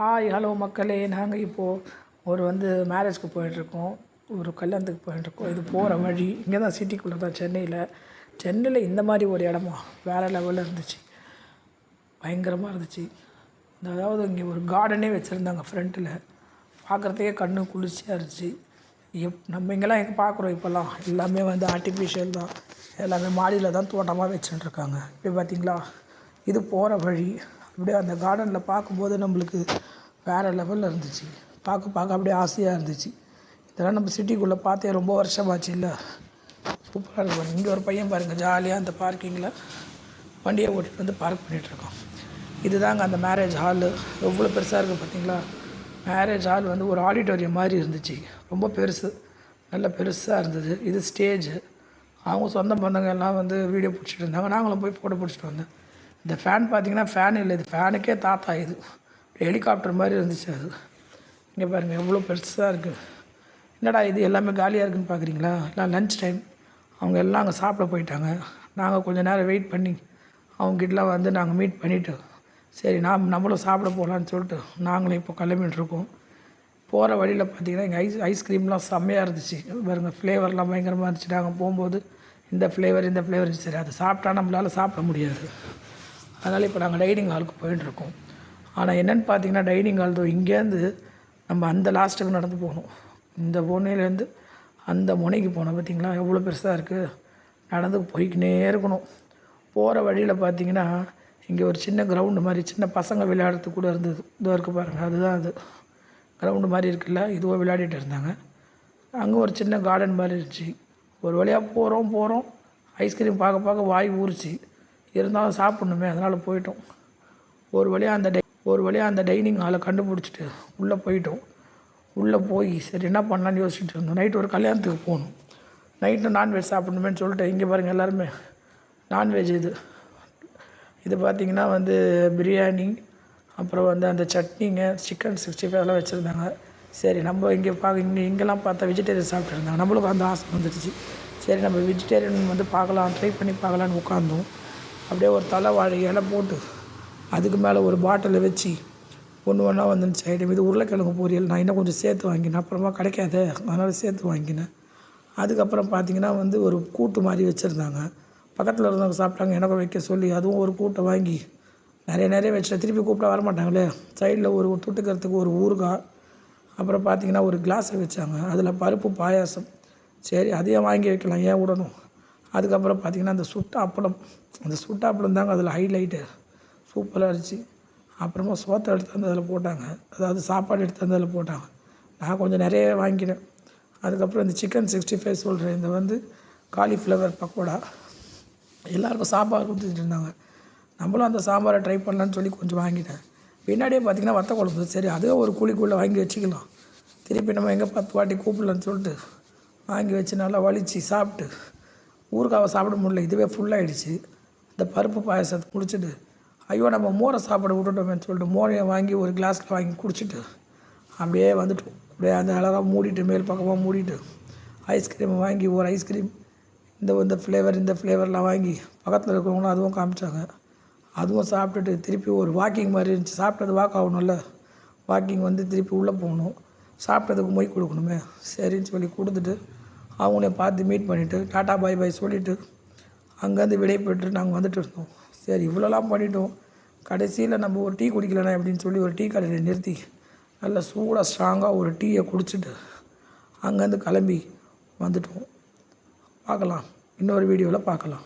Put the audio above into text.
Hi hello மக்களே. நாங்கள் இப்போது ஒரு வந்து மேரேஜ்க்கு போயிட்டுருக்கோம். ஒரு கல்யாணத்துக்கு போயிட்டுருக்கோம். இது போகிற வழி இங்கே தான் சிட்டிக்குள்ளே தான் சென்னையில். சென்னையில் இந்த மாதிரி ஒரு இடமா வேறு லெவலில் இருந்துச்சு. பயங்கரமாக இருந்துச்சு. அதாவது இங்கே ஒரு கார்டனே வச்சுருந்தாங்க ஃப்ரண்ட்டில் பார்க்குறதுக்கே கண்ணு குளிர்ச்சியாக இருந்துச்சு. எப் நம்ம இங்கெல்லாம் எங்கே பார்க்குறோம் இப்போல்லாம்? எல்லாமே வந்து ஆர்டிஃபிஷியல் தான். எல்லாமே மாடியில் தான் தோட்டமாக வச்சுட்டுருக்காங்க இப்போ பார்த்தீங்களா இது போகிற வழி. அப்படியே அந்த கார்டனில் பார்க்கும்போது நம்மளுக்கு வேறு லெவலில் இருந்துச்சு. பார்க்க பார்க்க அப்படியே ஆசையாக இருந்துச்சு. இதெல்லாம் நம்ம சிட்டிக்குள்ளே பார்த்தே ரொம்ப வருஷமாச்சு இல்லை? சூப்பராக இருக்கும். இங்கே ஒரு பையன் பாருங்கள் ஜாலியாக அந்த பார்க்கிங்கில் வண்டியை ஓட்டிகிட்டு வந்து பார்க் பண்ணிகிட்ருக்கோம் இதுதாங்க அந்த மேரேஜ் ஹாலு எவ்வளோ பெருசாக இருக்குது பார்த்தீங்களா? மேரேஜ் ஹால் வந்து ஒரு ஆடிட்டோரியம் மாதிரி இருந்துச்சு. ரொம்ப பெருசு. நல்ல பெருசாக இருந்தது. இது ஸ்டேஜ் அவங்க சொந்த பந்தங்க எல்லாம் வந்து வீடியோ பிடிச்சிட்டு இருந்தாங்க. நாங்களும் போய் ஃபோட்டோ பிடிச்சிட்டு வந்தேன் இந்த ஃபேன் பார்த்தீங்கன்னா ஃபேன் இல்லை இது ஃபேனுக்கே தாத்தா இது. ஹெலிகாப்டர் மாதிரி இருந்துச்சு அது. இங்கே பாருங்கள் எவ்வளோ பெருசாக இருக்குது என்னடா இது எல்லாமே காலியாக இருக்குதுன்னு பார்க்குறீங்களா எல்லாம் லன்ச் டைம் அவங்க எல்லாம் அங்கே சாப்பிட போயிட்டாங்க. நாங்கள் கொஞ்சம் நேரம் வெயிட் பண்ணி அவங்ககிட்டலாம் வந்து நாங்கள் மீட் பண்ணிவிட்டு சரி நாம் நம்மளும் சாப்பிட போகலான்னு சொல்லிட்டு நாங்களும் இப்போ கிளம்பிட்டுருக்கோம் போகிற வழியில் பார்த்தீங்கன்னா இங்கே ஐஸ் ஐஸ்கிரீம்லாம் செம்மையாக இருந்துச்சு. பாருங்கள் ஃப்ளேவர்லாம் பயங்கரமாக இருந்துச்சு. நாங்கள் போகும்போது இந்த ஃப்ளேவர் இந்த ஃப்ளேவர் சரி அதை சாப்பிட்டா நம்மளால் சாப்பிட முடியாது. அதனால் இப்போ நாங்கள் டைனிங் ஹாலுக்கு போயிட்டுருக்கோம் ஆனால் என்னென்னு பார்த்தீங்கன்னா டைனிங் ஹால் தான் இங்கேருந்து நம்ம அந்த லாஸ்ட்டுக்கு நடந்து போகணும். இந்த முனையிலேருந்து அந்த முனைக்கு போனோம் பார்த்தீங்களா எவ்வளோ பெருசாக இருக்குது நடந்து போய்க்கினே இருக்கணும். போகிற வழியில் பார்த்தீங்கன்னா இங்கே ஒரு சின்ன கிரவுண்டு மாதிரி சின்ன பசங்க விளையாடுறதுக்கு கூட இருந்தது. இதோ இருக்குது பாருங்கள் அதுதான் அது. கிரவுண்டு மாதிரி இருக்குல்ல? இதுவோ விளையாடிட்டு இருந்தாங்க. அங்கே ஒரு சின்ன கார்டன் மாதிரி இருந்துச்சு. ஒரு வழியாக போகிறோம் போகிறோம் ஐஸ்கிரீம் பார்க்க பார்க்க வாய் ஊறிச்சு. இருந்தாலும் சாப்பிட்ணுமே அதனால் போயிட்டோம். ஒரு வழியாக அந்த டை ஒரு வழியாக அந்த டைனிங் ஹாலை கண்டுபிடிச்சிட்டு உள்ளே போயிட்டோம். உள்ளே போய் சரி என்ன பண்ணலான்னு யோசிச்சுட்டு இருந்தோம். நைட்டு ஒரு கல்யாணத்துக்கு போகணும். நைட்டு நான்வெஜ் சாப்பிட்ணுமேன்னு சொல்லிட்டு இங்கே பாருங்கள் எல்லாருமே. நான்வெஜ் இது. இது பார்த்திங்கன்னா வந்து பிரியாணி அப்புறம் வந்து அந்த சட்னிங்க சிக்கன் சிக்ஸ்டி ஃபைவ் எல்லாம் வச்சுருந்தாங்க. சரி நம்ம இங்கே பார்க்க இங்கே இங்கெல்லாம் பார்த்தா வெஜிடேரியன் சாப்பிட்ருந்தாங்க நம்மளுக்கும் அந்த ஆசை வந்துடுச்சு. சரி நம்ம வெஜிடேரியன் வந்து பார்க்கலாம் ட்ரை பண்ணி பார்க்கலான்னு உட்காந்தோம் அப்படியே ஒரு தலை வாழை இலை போட்டு அதுக்கு மேலே ஒரு பாட்டிலை வச்சு ஒன்று ஒன்றா வந்துருந்துச்சு ஐட்டம் இது உருளைக்கிழங்கு பொரியல். நான் இன்னும் கொஞ்சம் சேர்த்து வாங்கினேன். அப்புறமா கிடைக்காதே. அதனால் சேர்த்து வாங்கினேன். அதுக்கப்புறம் பார்த்திங்கன்னா வந்து ஒரு கூட்டு மாதிரி வச்சுருந்தாங்க. பக்கத்தில் இருந்தவங்க சாப்பிட்டாங்க. எனக்கும் வைக்க சொல்லி அதுவும் ஒரு கூட்டை வாங்கி நிறைய நிறைய வச்சுட்டு திருப்பி கூப்பிட்டா வரமாட்டாங்களே. சைடில் ஒரு துட்டுக்கிறதுக்கு ஒரு ஊறுகாய். அப்புறம் பார்த்திங்கன்னா ஒரு கிளாஸை வச்சாங்க. அதில் பருப்பு பாயாசம். சரி அதையும் வாங்கி வைக்கலாம். ஏன் விடணும்? அதுக்கப்புறம் பார்த்திங்கன்னா அந்த சுட்ட அப்பளம் அந்த சுட்ட அப்பளம் தாங்க அதில் ஹைலைட்டு சூப்பராக இருந்துச்சு. அப்புறமா சோத்தை எடுத்து வந்து அதில் போட்டாங்க. அதாவது சாப்பாடு எடுத்து வந்து அதில் போட்டாங்க. நான் கொஞ்சம் நிறைய வாங்கினேன். அதுக்கப்புறம் இந்த சிக்கன் சிக்ஸ்டி ஃபைவ் சொல்கிறேன் இந்த வந்து காலிஃப்ளவர் பக்கோடா. எல்லாருக்கும் சாம்பார் கொடுத்துட்டு இருந்தாங்க. நம்மளும் அந்த சாம்பாரை ட்ரை பண்ணலான்னு சொல்லி கொஞ்சம் வாங்கிட்டேன். பின்னாடியே பார்த்திங்கன்னா வத்த குழம்பு. சரி அதே ஒரு கூலிக்குள்ளே வாங்கி வச்சுக்கலாம். திருப்பி நம்ம எங்கே பத்து வாட்டி கூப்பிடலான்னு சொல்லிட்டு வாங்கி வச்சு நல்லா வலித்து சாப்பிட்டு ஊறுகாவை சாப்பிட முடியல. இதுவே ஃபுல்லாகிடுச்சு இந்த பருப்பு பாயசத்தை குடிச்சிட்டு ஐயோ நம்ம மோரை சாப்பிட விட்டுட்டோமேன்னு சொல்லிட்டு மோரையை வாங்கி ஒரு கிளாஸில் வாங்கி குடிச்சிட்டு அப்படியே வந்துட்டோம். அப்படியே அந்த அழகாக மூடிட்டு மேல் பக்கமாக மூடிட்டு ஐஸ்கிரீமை வாங்கி ஒரு ஐஸ்கிரீம் இந்த இந்த ஃப்ளேவர் இந்த ஃப்ளேவர்லாம் வாங்கி பக்கத்தில் இருக்கிறவங்களும் அதுவும் காமிச்சாங்க. அதுவும் சாப்பிட்டுட்டு திருப்பி ஒரு வாக்கிங் மாதிரி இருந்துச்சு. சாப்பிட்டது வாக் ஆகணும்ல. வாக்கிங் வந்து திருப்பி உள்ளே போகணும். சாப்பிட்டதுக்கு மொய் கொடுக்கணுமே. சரின்னு சொல்லி கொடுத்துட்டு அவங்களையும் பார்த்து மீட் பண்ணிவிட்டு டாட்டா பாய் பாய் சொல்லிவிட்டு அங்கேருந்து விடை பெற்று நாங்கள் வந்துட்டு இருந்தோம். சரி இவ்வளோலாம் பண்ணிட்டோம். கடைசியில் நம்ம ஒரு டீ குடிக்கலனா அப்படின்னு சொல்லி ஒரு டீ கடையில் நிறுத்தி நல்ல சூடாக ஸ்ட்ராங்காக ஒரு டீயை குடிச்சிட்டு அங்கேருந்து கிளம்பி வந்துட்டோம். பார்க்கலாம். இன்னொரு வீடியோவில் பார்க்கலாம்.